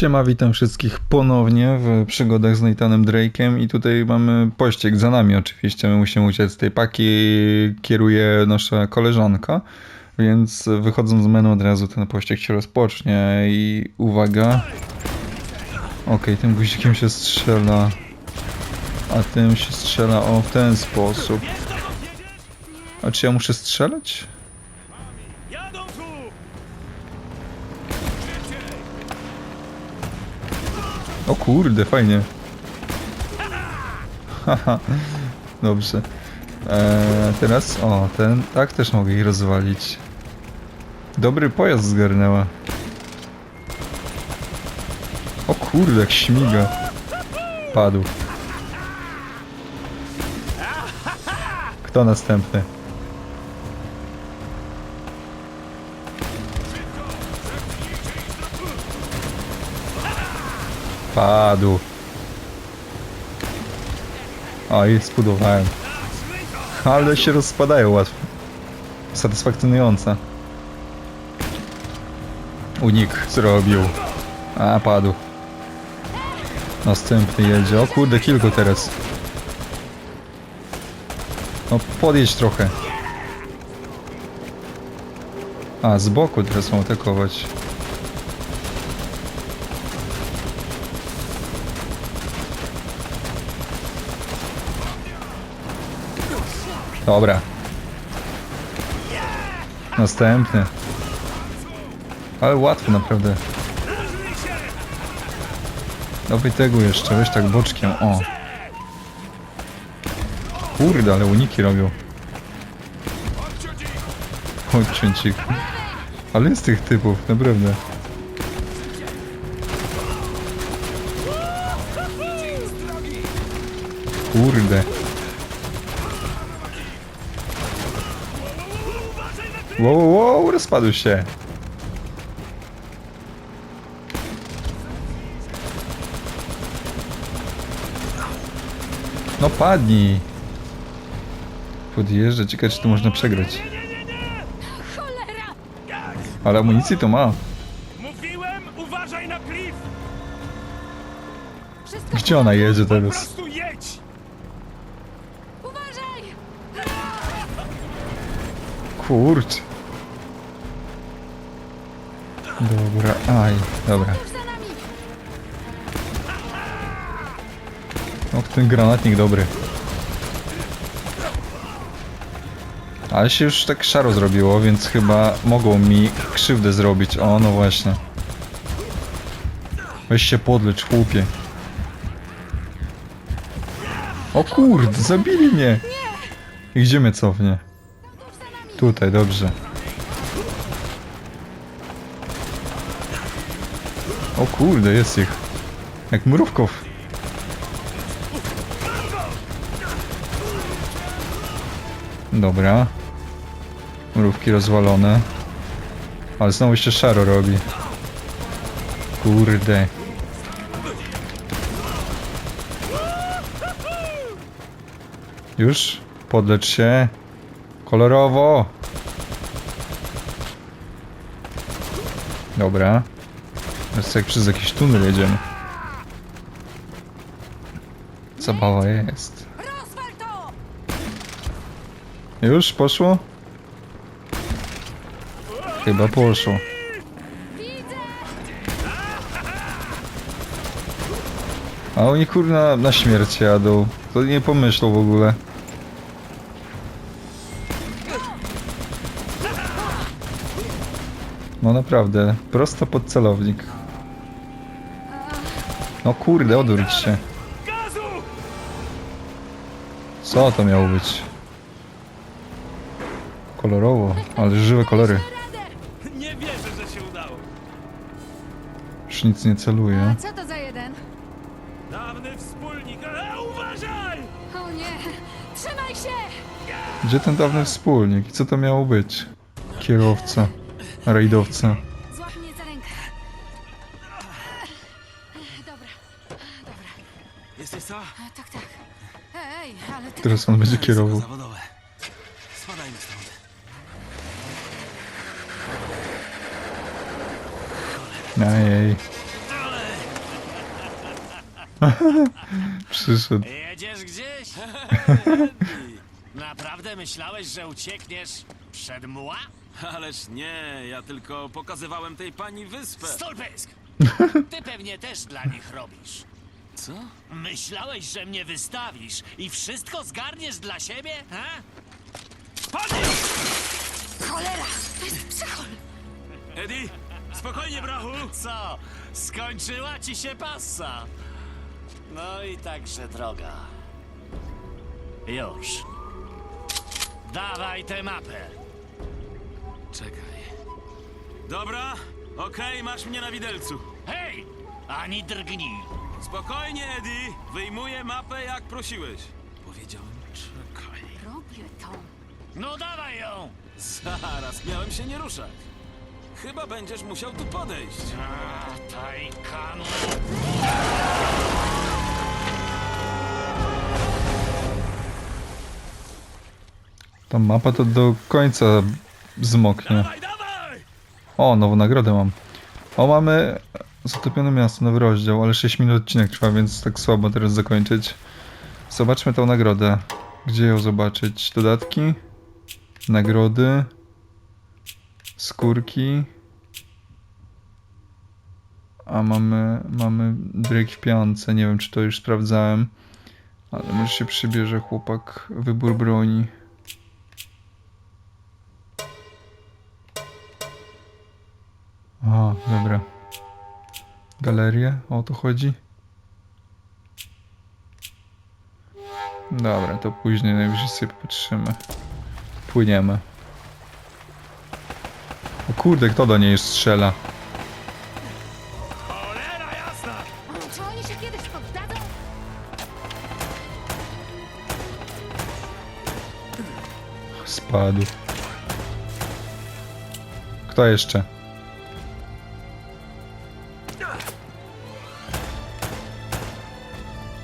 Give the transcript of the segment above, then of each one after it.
Siema, witam wszystkich ponownie w przygodach z Nathanem Drake'em i tutaj mamy pościg za nami oczywiście, my musimy uciec z tej paki, kieruje nasza koleżanka, więc wychodząc z menu od razu ten pościg się rozpocznie i uwaga, okej, tym guzikiem się strzela, a tym się strzela o w ten sposób. A czy ja muszę strzelać? O kurde, fajnie. Haha, dobrze. Eee, teraz, o, ten, tak też mogę ich rozwalić. Dobry pojazd zgarnęła. O kurde, jak śmiga. Padł. Kto następny? Padł. O, i spudowałem. Ale się rozpadają łatwo. Satysfakcjonujące. Unik zrobił. A, padł. Następny jedzie. O kurde, kilku teraz. No, podjedź trochę. A, z boku teraz mam atakować. Dobra. Następny. Ale łatwy naprawdę. Dawaj tego jeszcze, weź tak boczkiem, o. Kurde, ale uniki robią. Odciąć. Ale jest tych typów, naprawdę. Kurde. Wow, wow, wow, rozpadł się. No padnij. Podjeżdża, ciekawe czy tu można przegrać. Cholera! Ale amunicji to ma. Mówiłem, uważaj na klif! Wszystko Gdzie ona jedzie Po teraz? prostu jedź! Uważaj! Kurcz. Dobra, aj, dobra. Już za nami! O, ten granatnik dobry. Ale się już tak szaro zrobiło, więc chyba mogą mi krzywdę zrobić. O, no właśnie. Weź się podlecz, chłopie. O kurde, zabili mnie! I gdzie mnie cofnie? Tutaj, dobrze. O kurde, jest ich. Jak mrówków. Dobra. Mrówki rozwalone. Ale znowu się szaro robi. Kurde. Już? Podlecz się. Kolorowo. Dobra. Teraz jak przez jakiś tunel jedziemy. Zabawa jest. Rozwal to! Już poszło? Chyba poszło. Widzę! A oni kurna na śmierć jadą. To nie pomyślą w ogóle. No naprawdę, prosto pod celownik. No kurde, odwróć się. Co to miało być? Kolorowo, ale żywe kolory. Nie wierzę, że się udało. Już nic nie celuje. A co to za jeden? Dawny wspólnik, ale uważaj! O nie! Trzymaj się! Gdzie ten dawny wspólnik? I co to miało być? Kierowca, rajdowca. Teraz on będzie kierował. Zawodowe. Spadajmy stąd. Ale Przyszedł. Jedziesz gdzieś? Naprawdę myślałeś, że uciekniesz przed mła? Ależ nie, ja tylko pokazywałem tej pani wyspę. Stolpysk! Ty pewnie też dla nich robisz. Co? Myślałeś, że mnie wystawisz i wszystko zgarniesz dla siebie? Ha? Cholera! To jest psychol! Eddie, spokojnie, brachu. Co? Skończyła ci się passa? No i także droga. Już. Dawaj tę mapę. Czekaj. Dobra, okej, masz mnie na widelcu. Hej! Ani drgnij. Spokojnie, Eddie. Wyjmuję mapę, jak prosiłeś. Powiedziałem, czekaj. Robię to. No dawaj ją! Zaraz, miałem się nie ruszać. Chyba będziesz musiał tu podejść. Tajkanu. Ta mapa to do końca zmoknie. Dawaj, dawaj! O, nową nagrodę mam. O, mamy zatopione miasto, nowy rozdział, ale 6 minut odcinek trwa, więc tak słabo teraz zakończyć. Zobaczmy tą nagrodę. Gdzie ją zobaczyć? Dodatki? Nagrody? Skórki? A mamy, mamy Drake w piance, nie wiem czy to już sprawdzałem. Ale może się przybierze chłopak wybór broni. Aha, dobra. Galerię? O to chodzi? Dobra, to później najwyżej sobie popatrzymy. Płyniemy. O kurde, kto do niej strzela? Cholera jasna! Czy oni się kiedyś poddadzą? Spadł. Kto jeszcze?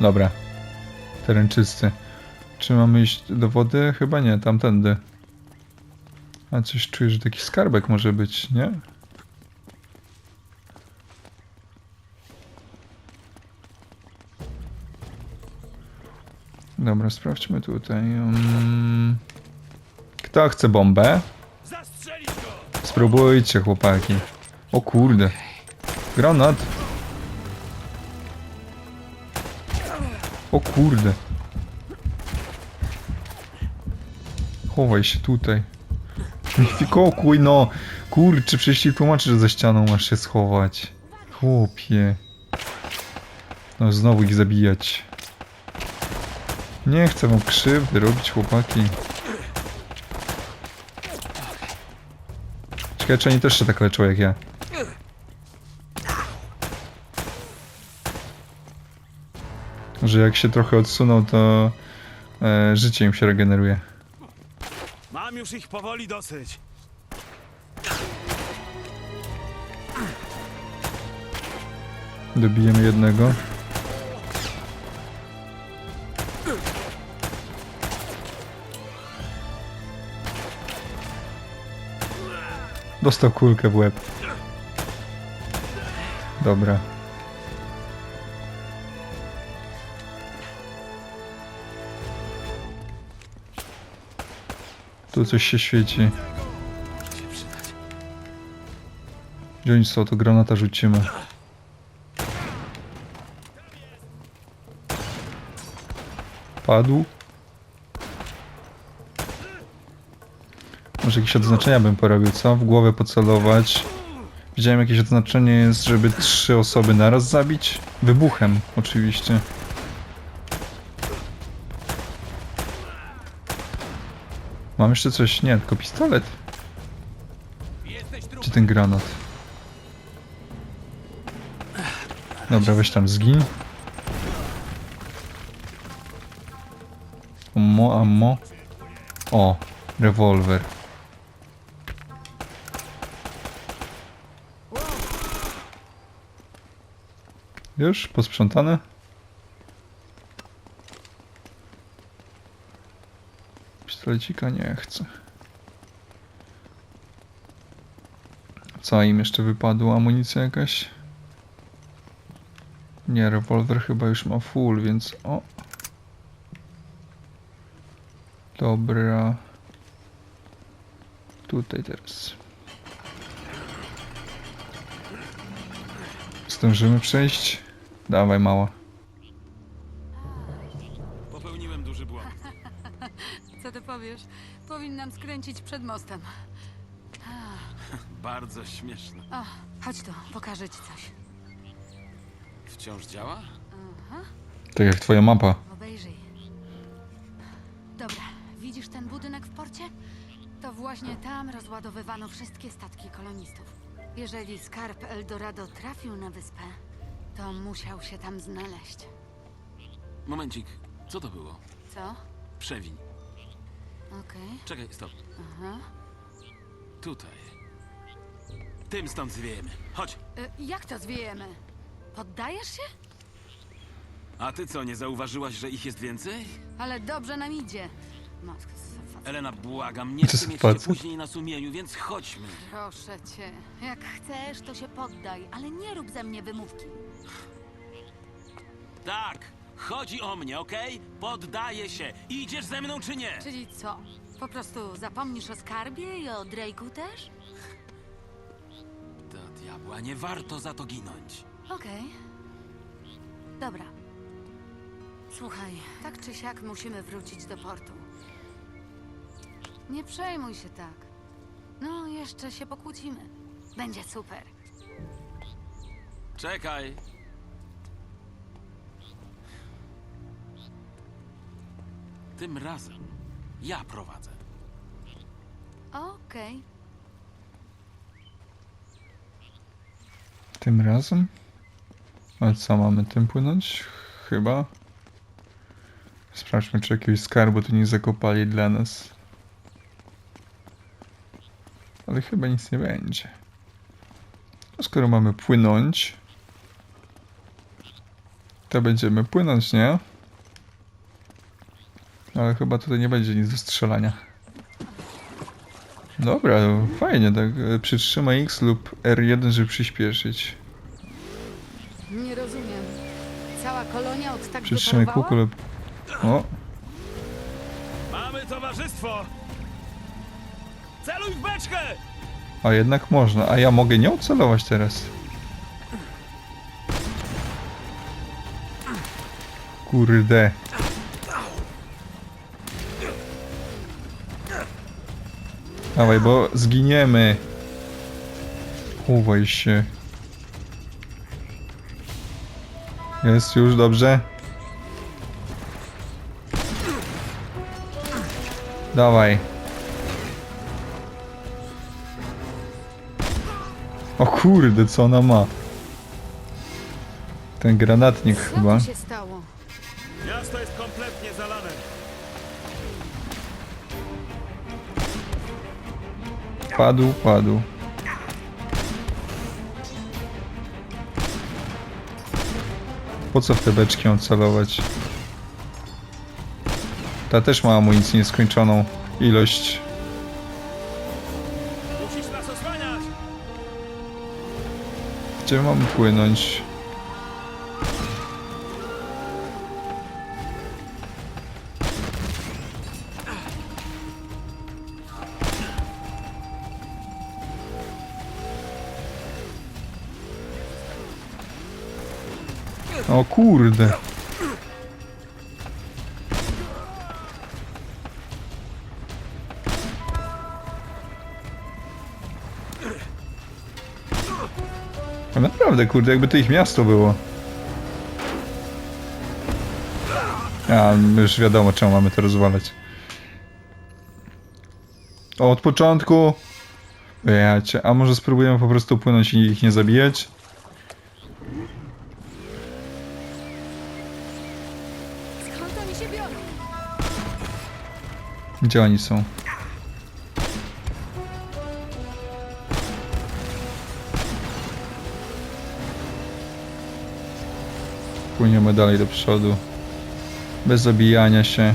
Dobra. Teren czysty. Czy mamy iść do wody? Chyba nie, tamtędy. A coś czuję, że taki skarbek może być, nie? Dobra, sprawdźmy tutaj. Mm. Kto chce bombę? Spróbujcie, chłopaki. O kurde. Granat. O kurde. Chowaj się tutaj. Fikokuj, no. Kurczę, przecież ci tłumaczę, że za ścianą masz się schować. Chłopie. No znowu ich zabijać. Nie chcę wam krzywdy robić, chłopaki. Ciekawe, czy oni też się tak leczą jak ja. Że jak się trochę odsuną, to e, życie im się regeneruje. Mam już ich powoli dosyć. Dobijemy jednego. Dostał kulkę w łeb. Dobra. Tu coś się świeci. Gdzie oni? To granata rzucimy. Padł. Może jakieś odznaczenia bym porobił, co? W głowę pocelować. Widziałem jakieś odznaczenie jest, żeby trzy osoby naraz zabić. Wybuchem, oczywiście. Mam jeszcze coś? Nie, tylko pistolet. Gdzie ten granat? Dobra, weź tam zgin. Ammo, ammo. O, rewolwer. Już? Posprzątane? Pistolecika nie chcę. Co im jeszcze wypadło? Amunicja jakaś? Nie, rewolwer chyba już ma full, więc o. Dobra. Tutaj teraz. Zdążymy przejść? Dawaj, mała. Przed mostem. Bardzo śmieszne. O, chodź tu, pokażę ci coś. Wciąż działa? Tak jak twoja mapa. Obejrzyj. Dobra, widzisz ten budynek w porcie? To właśnie tam rozładowywano wszystkie statki kolonistów. Jeżeli skarb Eldorado trafił na wyspę, to musiał się tam znaleźć. Momencik, co to było? Co? Przewiń. Okej. Czekaj, stop. Aha. Tutaj. Tym stąd zwiejemy. Chodź. Y, jak to zwiejemy? Poddajesz się? A ty co, nie zauważyłaś, że ich jest więcej? Ale dobrze nam idzie. Facet. Elena, błagam, nie To chcę jest mieć cię facet? później na sumieniu, więc chodźmy. Proszę cię. Jak chcesz, to się poddaj, ale nie rób ze mnie wymówki. Tak, chodzi o mnie, okej? Poddaję się. Idziesz ze mną czy nie? Czyli co? Po prostu zapomnisz o skarbie i o Drake'u też? Do diabła, nie warto za to ginąć. Okej. Dobra. Słuchaj, tak czy siak musimy wrócić do portu. Nie przejmuj się tak. No, jeszcze się pokłócimy. Będzie super. Czekaj. Tym razem ja prowadzę. Okej. Tym razem? A co, mamy tym płynąć? Chyba. Sprawdźmy, czy jakiegoś skarbu tu nie zakopali dla nas. Ale chyba nic nie będzie. No skoro mamy płynąć, to będziemy płynąć, nie? Ale chyba tutaj nie będzie nic do strzelania. Dobra, fajnie, tak. e, Przytrzymaj X lub R1, żeby przyspieszyć. Nie rozumiem. Cała kolonia od tak Przytrzymaj kółko lub... O, Mamy towarzystwo! Celuj w beczkę! a jednak można. A ja mogę nie ocelować teraz. Kurde. Dawaj, bo zginiemy. Chowaj się. Jest już dobrze. Dawaj. O kurde, co ona ma? Ten granatnik chyba. się stało? Padł, padł. Po co w te beczki mam? Ta też ma amunicję nieskończoną ilość. Gdzie mamy płynąć? Kurde. A naprawdę, kurde, jakby to ich miasto było. A, już wiadomo, czemu mamy to rozwalać. Od początku. Wiecie, a może spróbujemy po prostu płynąć i ich nie zabijać? Gdzie oni są? Płyniemy dalej do przodu. Bez zabijania się.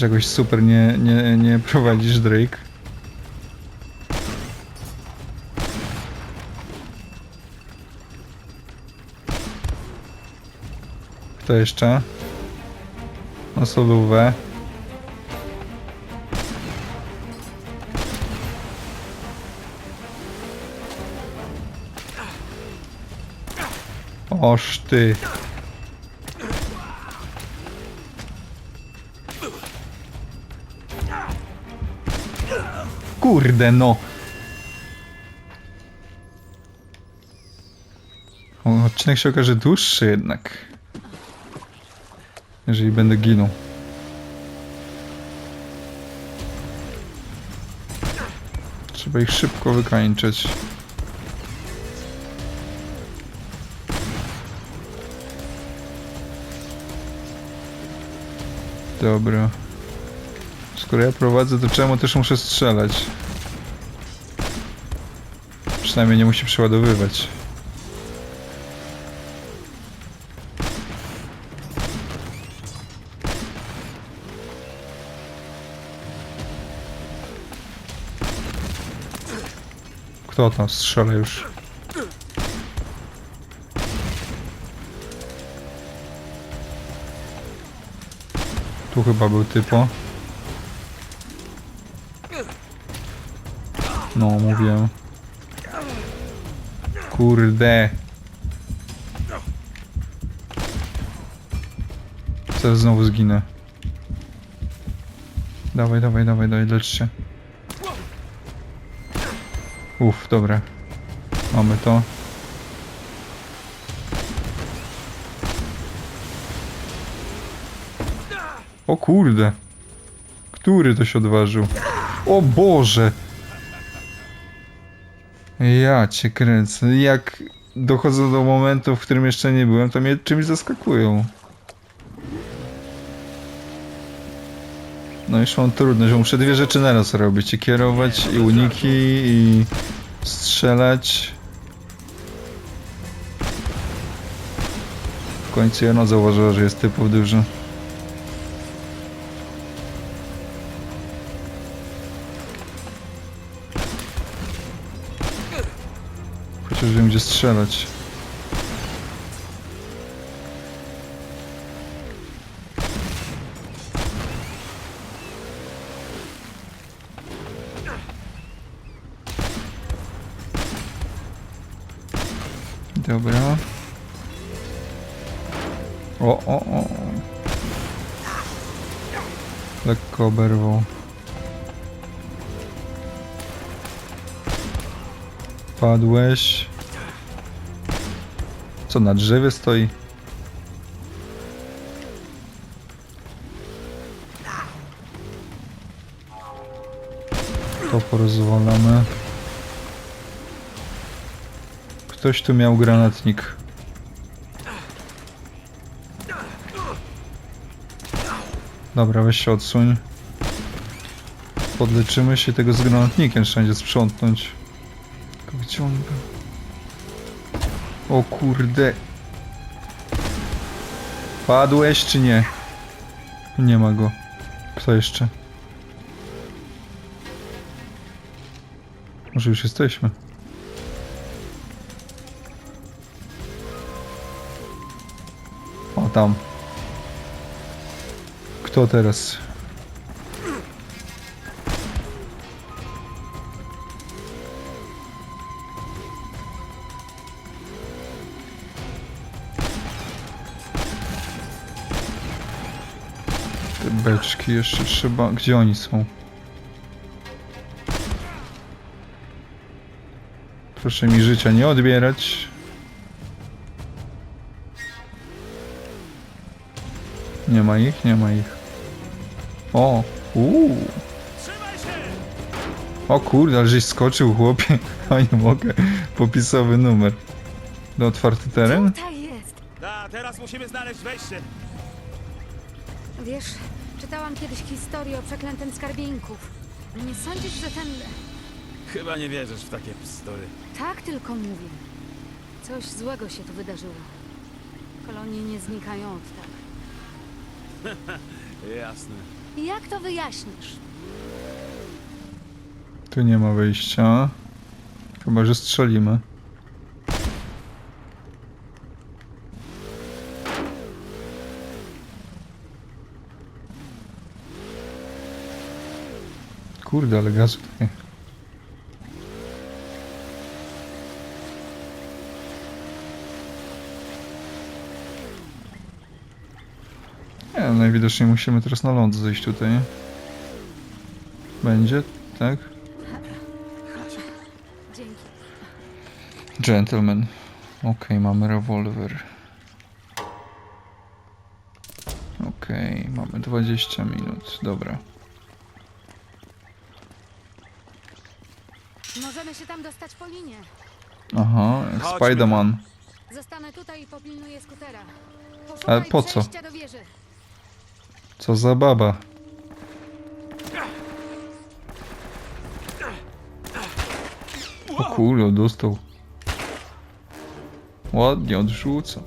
Czegoś super nie, nie, nie prowadzisz, Drake. Kto jeszcze? O solówę. Oż ty. Kurde no. Odcinek się okaże dłuższy jednak. Jeżeli będę ginął. Trzeba ich szybko wykańczyć. Dobra. Skoro ja prowadzę, to czemu też muszę strzelać? Przynajmniej nie musi przeładowywać. Kto tam strzela już? Tu chyba był typo. No, mówiłem. Kurde. Zaraz znowu zginę. Dawaj, dawaj, dawaj, dawaj, lecz się. Uff, dobra. Mamy to. O kurde. Który to się odważył? O Boże! Ja cię kręcę. Jak dochodzę do momentu, w którym jeszcze nie byłem, to mnie czymś zaskakują. No już mam trudność, że muszę dwie rzeczy naraz robić. I kierować, i uniki, i strzelać. W końcu jedno zauważyła, że jest typów dużo. Chociaż wiem gdzie strzelać. Dobra. O, o, o. Lekko oberwał. Padłeś. Co, na drzewie stoi? To porozwalamy. Ktoś tu miał granatnik. Dobra, weź się odsuń. Podleczymy się tego z granatnikiem, wszędzie sprzątnąć. Tylko? O kurde. Padłeś czy nie? Nie ma go. Kto jeszcze? Może już jesteśmy. O tam. Kto teraz? Te beczki jeszcze trzeba... Gdzie oni są? Proszę mi życia nie odbierać. Nie ma ich, nie ma ich. O, uuu. Trzymaj się! O kurde, ale żeś skoczył chłopie. O nie mogę. Popisowy numer. Do otwarty teren? Tutaj jest. Da, teraz musimy znaleźć wejście. Wiesz, czytałam kiedyś historię o przeklętym skarbieńku. Nie sądzisz, że ten... Chyba nie wierzysz w takie bzdury. Tak tylko mówię. Coś złego się tu wydarzyło. kolonie nie znikają od tak. Jasne. Jak to wyjaśnisz? Tu nie ma wyjścia. Chyba, że strzelimy. Kurde, ale gazu tutaj. Nie, no najwidoczniej musimy teraz na ląd zejść tutaj. nie? Będzie, tak? Gentleman. Okej, mamy rewolwer. Okej, mamy 20 minut. Dobra. Możemy się tam dostać po linie. Aha, jak Chodźmy. Spiderman. Zostanę tutaj i popilnuję skutera. Ale Poszukaj po co? przejścia do wieży. Co za baba. O kurde, dostał. Ładnie odrzuca.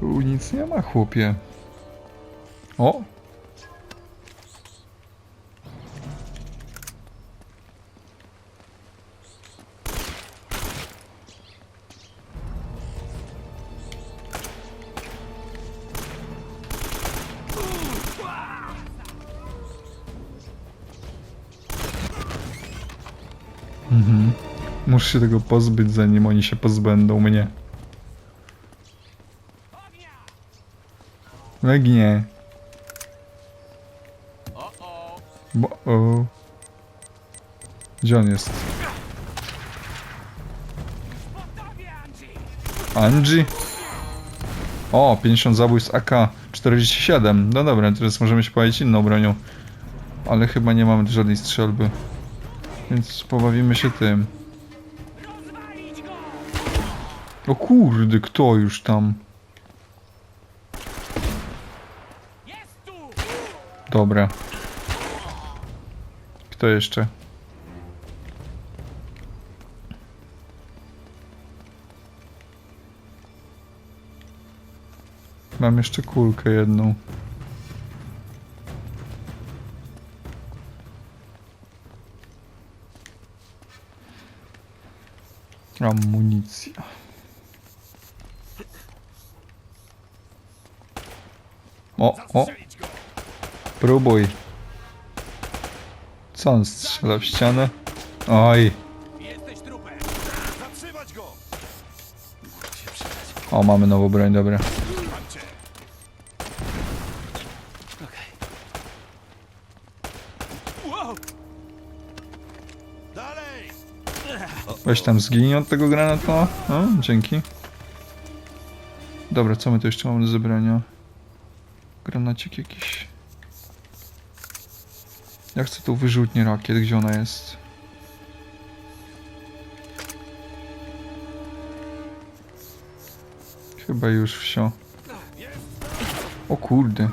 Tu nic nie ma, chłopie. O! Mhm. Muszę się tego pozbyć, zanim oni się pozbędą mnie. Legnie. O, o. Bo o. Gdzie on jest? Angie? O, 50 zabójstw AK 47. No dobra, teraz możemy się pojawić inną bronią. Ale chyba nie mamy żadnej strzelby. Więc pobawimy się tym. O kurde, kto już tam? Dobra. Kto jeszcze? Mam jeszcze kulkę jedną. Amunicja. O, o, próbuj. Co on strzela w ścianę? Oj, o mamy nową broń, dobra. Weź tam zgiń od tego granatu. O, dzięki. Dobra, co my tu jeszcze mamy do zebrania? Granacik jakiś. Ja chcę tą wyrzutnię rakiet, gdzie ona jest? Chyba już wsio. O kurde.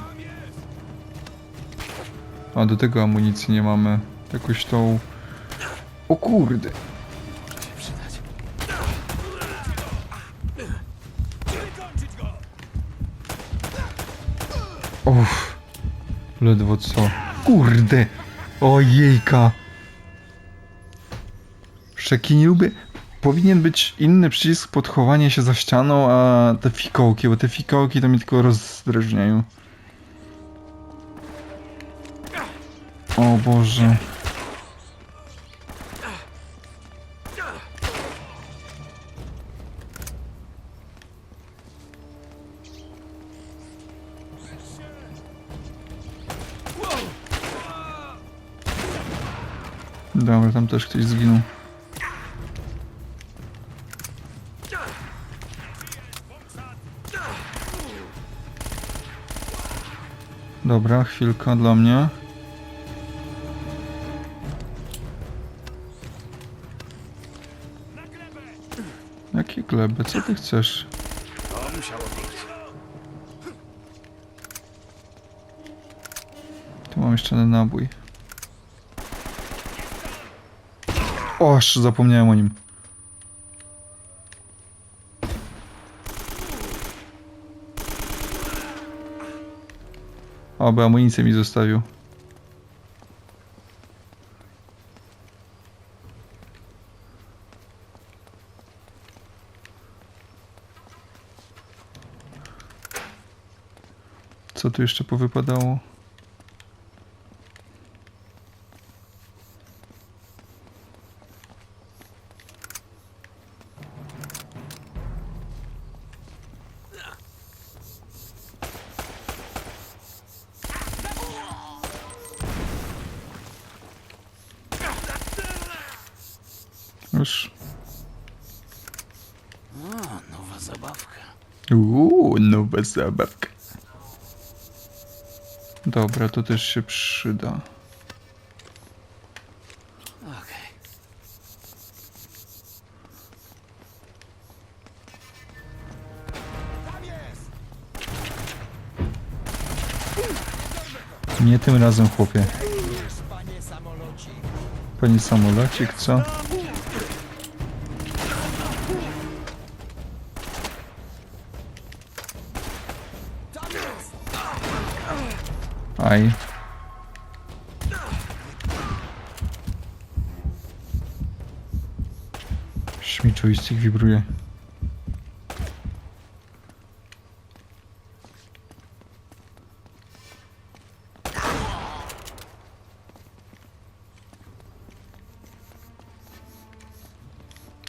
A do tego amunicji nie mamy. Jakoś tą... O kurde. Wykończyć go! Uff. Ledwo co. Kurde. Ojejka. Przekiniłby. Powinien być inny przycisk pod chowanie się za ścianą, a te fikołki, bo te fikołki to mi tylko rozdrażniają. O Boże. Tam też ktoś zginął. Dobra, chwilka dla mnie. Jakie gleby? Co ty chcesz? Tu mam jeszcze jeden nabój. Oż, zapomniałem o nim. Oby amunicję mi zostawił. Co tu jeszcze powypadało? Nowa zabawka. Dobra, to też się przyda. Nie tym razem, chłopie. Panie samolocik, co? Aj. Śmiczu joystick wibruje.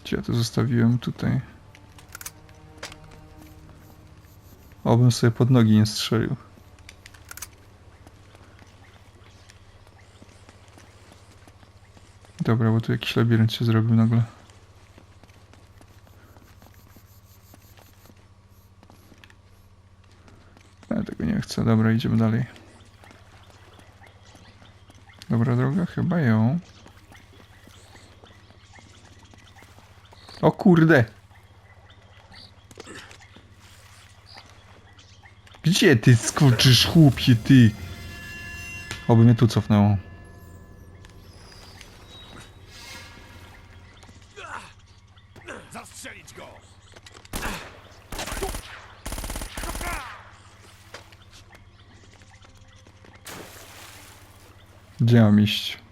Gdzie ja to zostawiłem? Tutaj. Obym sobie pod nogi nie strzelił. Dobra, bo tu jakiś labirynt się zrobił nagle. Ja tego nie chcę. Dobra, idziemy dalej. Dobra droga, chyba ją. O kurde! Gdzie ty skoczysz, chłopie, ty? Oby mnie tu cofnęło. Zastrzelić go! Gdzie mam iść?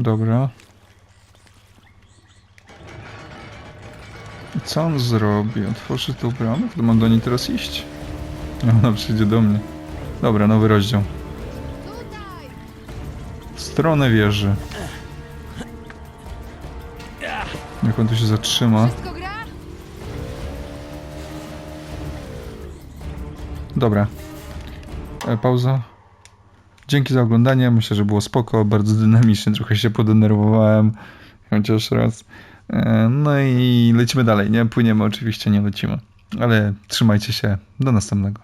Dobra. I co on zrobi? Otworzy tą bramę? To mam do niej teraz iść? Ona przyjdzie do mnie. Dobra, nowy rozdział. Tutaj! Stronę wieży. Jak on tu się zatrzyma. Dobra. E, pauza. Dzięki za oglądanie. Myślę, że było spoko, bardzo dynamicznie. Trochę się podenerwowałem. Chociaż raz. E, no i lecimy dalej, nie? Płyniemy oczywiście, nie lecimy. Ale trzymajcie się. Do następnego.